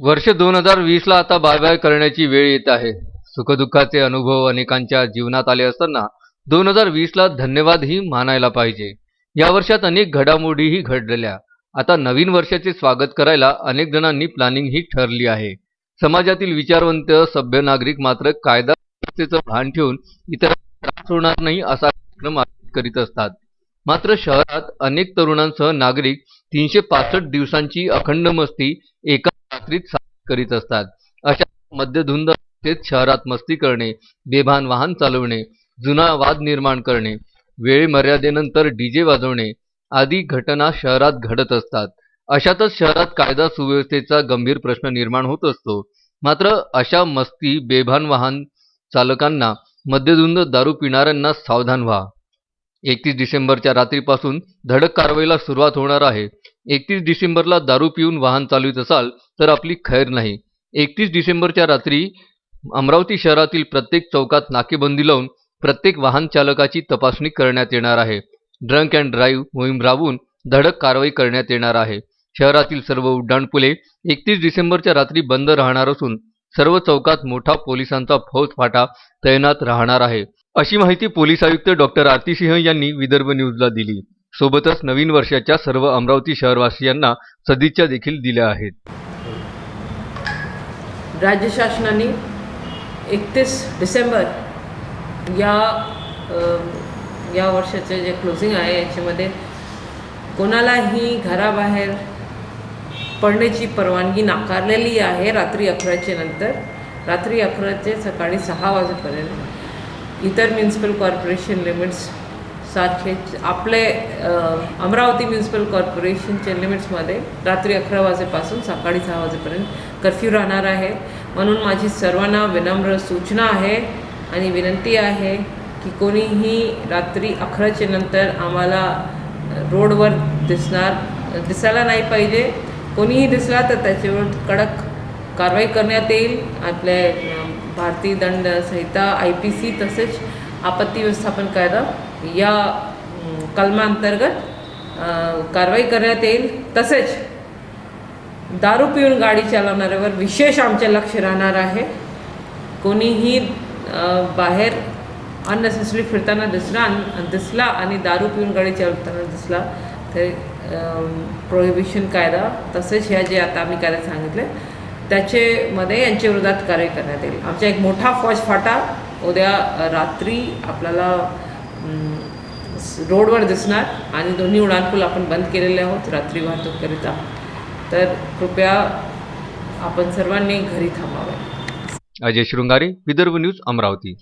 वर्ष दोन हजार वीसला आता बाय बाय करण्याची वेळ येत आहे. सुखदुःखाचे अनुभव अनेकांच्या जीवनात आले असताना दोन हजार वीसला धन्यवादही मानायला पाहिजे. या वर्षात अनेक घडामोडीही घडलेल्या आता नवीन वर्षाचे स्वागत करायला अनेक जणांनी प्लॅनिंगही ठरली आहे. समाजातील विचारवंत सभ्य नागरिक मात्र कायदा व्यवस्थेचं भान ठेवून इतर त्रास होणार नाही असा कार्यक्रम करीत असतात. मात्र शहरात अनेक तरुणांसह नागरिक तीनशे पासष्ट दिवसांची अखंड मस्ती एका रात्रीत करीत असतात. अशा मध्यधुंद अवस्थेत शहरात मस्ती करणे बेभान वाहन चालवणे जुना वाद निर्माण करणे वेळ मर्यादेनंतर डीजे वाजवणे आदी घटना शहरात घडत असतात. अशातच शहरात कायदा सुव्यवस्थेचा गंभीर प्रश्न निर्माण होत असतो. मात्र अशा मस्ती बेभान वाहन चालकांना मद्यधुंद दारू पिणाऱ्यांना सावधान व्हा. एकतीस डिसेंबरच्या रात्रीपासून धडक कारवाईला सुरुवात होणार आहे. एकतीस डिसेंबरला दारू पिऊन वाहन चालवित असाल तर आपली खैर नाही. एकतीस डिसेंबरच्या रात्री अमरावती शहरातील प्रत्येक चौकात नाकेबंदी लावून प्रत्येक वाहन चालकाची तपासणी करण्यात येणार आहे. ड्रंक अँड ड्राईव्ह मोहीम राबवून धडक कारवाई करण्यात येणार आहे. शहरातील सर्व उड्डाणपुले एकतीस डिसेंबरच्या रात्री बंद राहणार असून सर्व चौकात मोठा पोलिसांचा फौजफाटा तैनात राहणार आहे. अशी माहिती पोलीस आयुक्त डॉक्टर आरती सिंह यांनी विदर्भ न्यूजला दिली. सोबतच नवीन वर्षाच्या सर्व अमरावती शहरवासियांना सदिच्छा देखील दिल्या आहेत. राज्य शासनाने एकतीस डिसेंबर या या वर्षाचे जे क्लोजिंग आहे याच्यामध्ये कोणालाही घराबाहेर पडण्याची परवानगी नाकारलेली आहे रात्री अकराच्या नंतर. रात्री अकराचे सकाळी सहा वाजेपर्यंत इतर म्युन्सिपल कॉर्पोरेशन लिमिट्स सातशे आपले अमरावती म्युन्सिपल कॉर्पोरेशनच्या लिमिट्समध्ये रात्री अकरा वाजेपासून सकाळी सहा वाजेपर्यंत कर्फ्यू राहणार आहे. म्हणून माझी सर्वांना विनम्र सूचना आहे आणि विनंती आहे की कोणीही रात्री अकराच्या नंतर आम्हाला रोडवर दिसणार दिसायला नाही पाहिजे. कोणीही दिसला तर त्याच्यावर कडक कारवाई करण्यात येईल. आपल्या भारतीय दंड संहिता आय पी सी तसेच आपत्ती व्यवस्थापन कायदा या कलमांतर्गत कारवाई करण्यात येईल. तसेच दारू पिऊन गाडी चालवणाऱ्यावर विशेष आमचे लक्ष राहणार आहे. कोणीही बाहेर अननेसेसरी फिरताना दिसला दिसला आणि दारू पिऊन गाडी चालवताना दिसला तर प्रोहिबिशन कायदा तसेच ह्या जे आता आम्ही कायदा सांगितले त्याच्यामध्ये यांच्या विरोधात कारवाई करण्यात येईल. आमचा एक मोठा फौजफाटा उद्या रात्री आपल्याला रोडवर दिसणार आणि दोन्ही उड्डाणपूल आपण बंद केलेले आहोत रात्री वाहतूककरिता. तर कृपया आपण सर्वांनी घरी थांबावे. अजय शृंगारे विदर्भ न्यूज अमरावती.